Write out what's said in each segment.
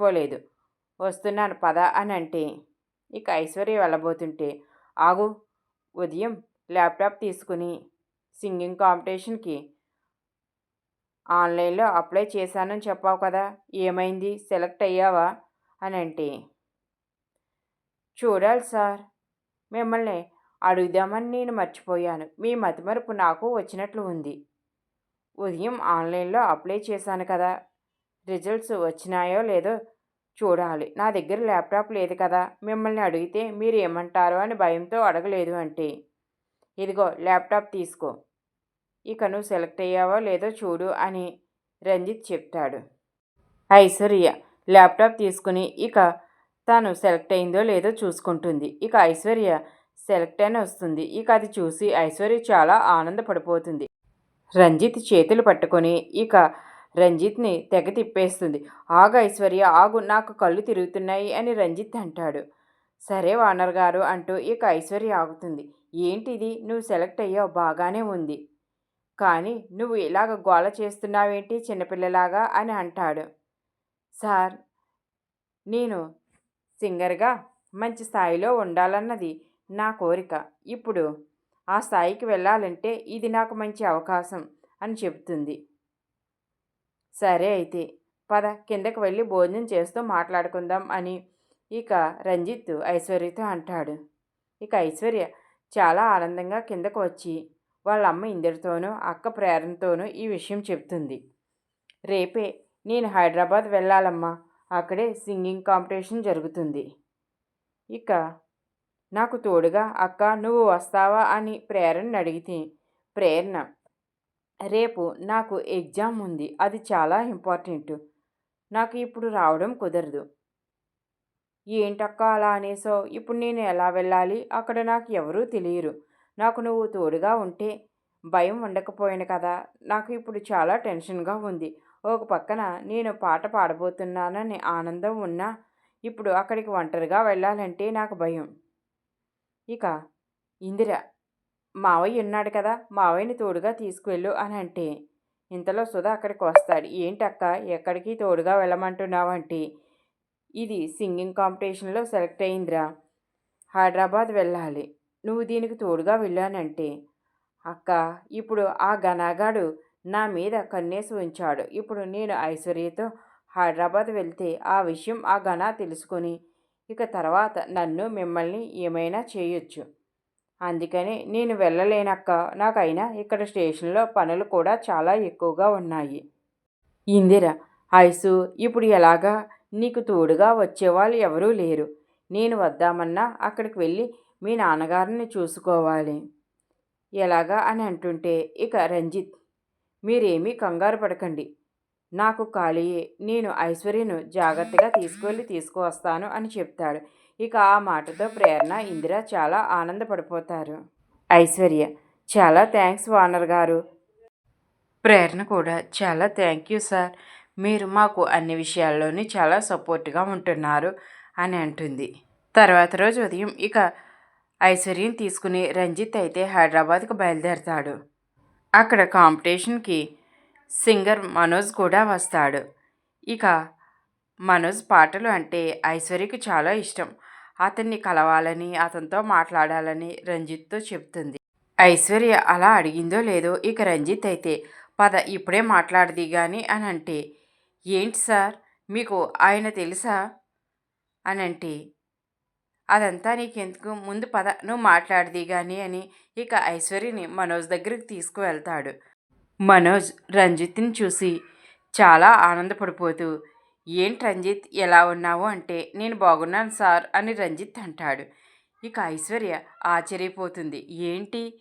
మర్చిపోలేదు. వస్తున్నాను పద అని అంటే. ఇక ఐశ్వర్య వెళ్ళబోతుంటే ఆగు ఉదయం ల్యాప్టాప్ తీసుకుని సింగింగ్ కాంపిటీషన్కి ఆన్లైన్లో అప్లై చేశానని చెప్పావు కదా ఏమైంది సెలెక్ట్ అయ్యావా అని అంటే. చూడాలి సార్ మిమ్మల్ని అడుగుదామని నేను మర్చిపోయాను. మీ మతిమరుపు నాకు వచ్చినట్లు ఉంది. ఉదయం ఆన్లైన్లో అప్లై చేశాను కదా రిజల్ట్స్ వచ్చినాయో లేదో చూడాలి. నా దగ్గర ల్యాప్టాప్ లేదు కదా మిమ్మల్ని అడిగితే మీరు ఏమంటారో అని భయంతో అడగలేదు అంటే ఇదిగో ల్యాప్టాప్ తీసుకో. ఇక నువ్వు సెలెక్ట్ అయ్యావో లేదో చూడు అని రంజిత్ చెప్తాడు. ఐశ్వర్య ల్యాప్టాప్ తీసుకుని ఇక తాను సెలెక్ట్ అయిందో లేదో చూసుకుంటుంది. ఇక ఐశ్వర్య సెలెక్ట్ అని వస్తుంది. ఇక అది చూసి ఐశ్వర్య చాలా ఆనందపడిపోతుంది. రంజిత్ చేతులు పట్టుకొని ఇక రంజిత్ని తెగ తిప్పేస్తుంది. ఆగు ఐశ్వర్య ఆగు నాకు కళ్ళు తిరుగుతున్నాయి అని రంజిత్ అంటాడు. సరే వానర్ గారు అంటూ ఇక ఐశ్వర్య ఆగుతుంది. ఏంటిది? నువ్వు సెలెక్ట్ అయ్యావు బాగానే ఉంది. కానీ నువ్వు ఇలాగ గోల చేస్తున్నావేంటి చిన్నపిల్లలాగా అని అంటాడు. సార్ నేను సింగర్గా మంచి స్థాయిలో ఉండాలన్నది నా కోరిక. ఇప్పుడు ఆ స్థాయికి వెళ్ళాలంటే ఇది నాకు మంచి అవకాశం అని చెబుతుంది. సరే అయితే పద కిందకి వెళ్ళి భోజనం చేస్తూ మాట్లాడుకుందాం అని ఇక రంజిత్ ఐశ్వర్యతో అంటాడు. ఇక ఐశ్వర్య చాలా ఆనందంగా కిందకు వచ్చి వాళ్ళ అమ్మ ఇందరితోనూ అక్క ప్రేరణతోనూ ఈ విషయం చెప్తుంది. రేపే నేను హైదరాబాద్ వెళ్ళాలమ్మా. అక్కడే సింగింగ్ కాంపిటీషన్ జరుగుతుంది. ఇక నాకు తోడుగా అక్క నువ్వు వస్తావా? అని ప్రేరణ అడిగితే ప్రేరణ రేపు నాకు ఎగ్జామ్ ఉంది. అది చాలా ఇంపార్టెంట్. నాకు ఇప్పుడు రావడం కుదరదు. ఏంటక్క అలా అనేసో ఇప్పుడు నేను ఎలా వెళ్ళాలి? అక్కడ నాకు ఎవరూ తెలియరు. నాకు నువ్వు తోడుగా ఉంటే భయం ఉండకపోయాను కదా. నాకు ఇప్పుడు చాలా టెన్షన్గా ఉంది. ఒక పక్కన నేను పాట పాడబోతున్నానని ఆనందం ఉన్నా ఇప్పుడు అక్కడికి ఒంటరిగా వెళ్ళాలంటే నాకు భయం. ఇక ఇందిర మావయ్య ఉన్నాడు కదా మావయ్యని తోడుగా తీసుకువెళ్ళు అని అంటే. ఇంతలో సుధా అక్కడికి వస్తాడు. ఏంటక్క ఎక్కడికి తోడుగా వెళ్ళమంటున్నావంటే ఇది సింగింగ్ కాంపిటీషన్లో సెలెక్ట్ అయిందిరా. హైదరాబాద్ వెళ్ళాలి. నువ్వు దీనికి తోడుగా వెళ్ళానంటే అక్క ఇప్పుడు ఆ గనాగాడు నా మీద కన్నేసి ఉంచాడు. ఇప్పుడు నేను ఐశ్వర్యతో హైదరాబాద్ వెళ్తే ఆ విషయం ఆ గణ తెలుసుకొని ఇక తర్వాత నన్ను మిమ్మల్ని ఏమైనా చేయొచ్చు. అందుకని నేను వెళ్ళలేనక్క. నాకైనా ఇక్కడ స్టేషన్లో పనులు కూడా చాలా ఎక్కువగా ఉన్నాయి. ఇందిర ఐసు ఇప్పుడు ఎలాగా? నీకు తోడుగా వచ్చేవాళ్ళు ఎవరూ లేరు. నేను వద్దామన్నా అక్కడికి వెళ్ళి మీ నాన్నగారిని చూసుకోవాలి. ఎలాగా అని అంటుంటే ఇక రంజిత్ మీరేమీ కంగారు పడకండి. నాకు ఖాళీయే. నేను ఐశ్వర్యను జాగ్రత్తగా తీసుకువెళ్ళి తీసుకువస్తాను అని చెప్తాడు. ఇక ఆ మాటతో ప్రేరణ ఇందిర చాలా ఆనందపడిపోతారు. ఐశ్వర్య చాలా థ్యాంక్స్ వానర్ గారు. ప్రేరణ కూడా చాలా థ్యాంక్ యూ సార్. మీరు మాకు అన్ని విషయాల్లోని చాలా సపోర్ట్గా ఉంటున్నారు అని అంటుంది. తర్వాత రోజు ఉదయం ఇక ఐశ్వర్యం తీసుకుని రంజిత్ అయితే హైదరాబాద్కి బయలుదేరతాడు. అక్కడ కాంపిటీషన్కి సింగర్ మనోజ్ కూడా వస్తాడు. ఇక మనోజ్ పాటలు అంటే ఐశ్వర్యకు చాలా ఇష్టం. అతన్ని కలవాలని అతనితో మాట్లాడాలని రంజిత్తో చెప్తుంది ఐశ్వర్య అలా అడిగిందో లేదో ఇక రంజిత్ అయితే పద ఇప్పుడే మాట్లాడది కానీ అని అంటే ఏంటి సార్? మీకు ఆయన తెలుసా? అని అంటే అదంతా నీకెందుకు? ముందు పద నువ్వు మాట్లాడది కానీ అని ఇక ఐశ్వర్యని మనోజ్ దగ్గరికి తీసుకువెళ్తాడు. మనోజ్ రంజిత్ని చూసి చాలా ఆనందపడిపోతూ ఏంటి రంజిత్? ఎలా ఉన్నావు? అంటే నేను బాగున్నాను సార్ అని రంజిత్ అంటాడు. ఇక ఐశ్వర్య ఆశ్చర్యపోతుంది. ఏంటి?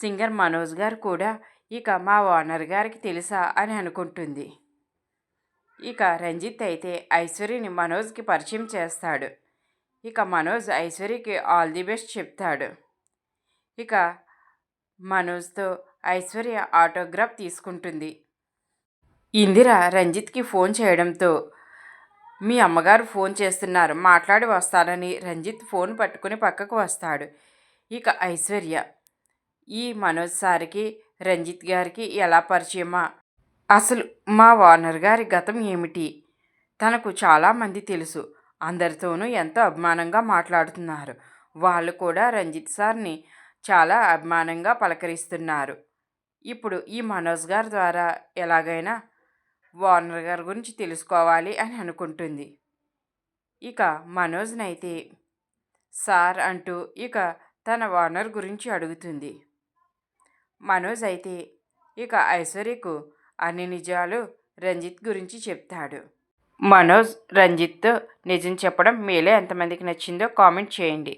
సింగర్ మనోజ్ గారు కూడా ఇక మా ఓనర్ గారికి తెలుసా? అని అనుకుంటుంది. ఇక రంజిత్ అయితే ఐశ్వర్యని మనోజ్కి పరిచయం చేస్తాడు. ఇక మనోజ్ ఐశ్వర్యకి ఆల్ ది బెస్ట్ చెప్తాడు. ఇక మనోజ్తో ఐశ్వర్య ఆటోగ్రాఫ్ తీసుకుంటుంది. ఇందిర రంజిత్కి ఫోన్ చేయడంతో మీ అమ్మగారు ఫోన్ చేస్తున్నారు. మాట్లాడి వస్తానని రంజిత్ ఫోన్ పట్టుకుని పక్కకు వస్తాడు. ఇక ఐశ్వర్య ఈ మనోజ్ సార్కి రంజిత్ గారికి ఎలా పరిచయమా? అసలు మా ఓనర్ గారి గతం ఏమిటి? తనకు చాలామంది తెలుసు. అందరితోనూ ఎంతో అభిమానంగా మాట్లాడుతున్నారు. వాళ్ళు కూడా రంజిత్ సార్ని చాలా అభిమానంగా పలకరిస్తున్నారు. ఇప్పుడు ఈ మనోజ్ గారి ద్వారా ఎలాగైనా ఓనర్ గారి గురించి తెలుసుకోవాలి అని అనుకుంటుంది. ఇక మనోజ్నైతే సార్ అంటూ ఇక తన ఓనర్ గురించి అడుగుతుంది. మనోజ్ అయితే ఇక ఐశ్వర్యకు అన్ని నిజాలు రంజిత్ గురించి చెప్తాడు. మనోజ్ రంజిత్ నిజం చెప్పడం మీలో ఎంతమందికి నచ్చిందో కామెంట్ చేయండి.